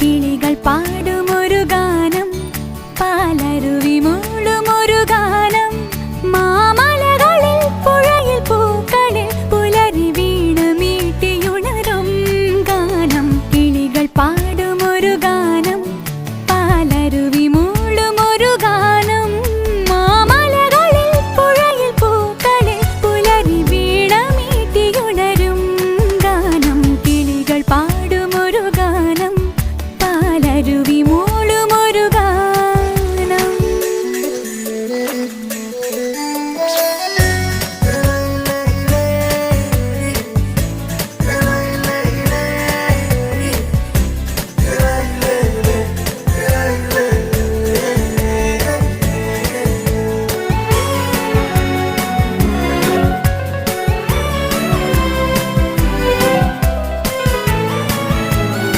கிளிகள் பாடும் mimpimu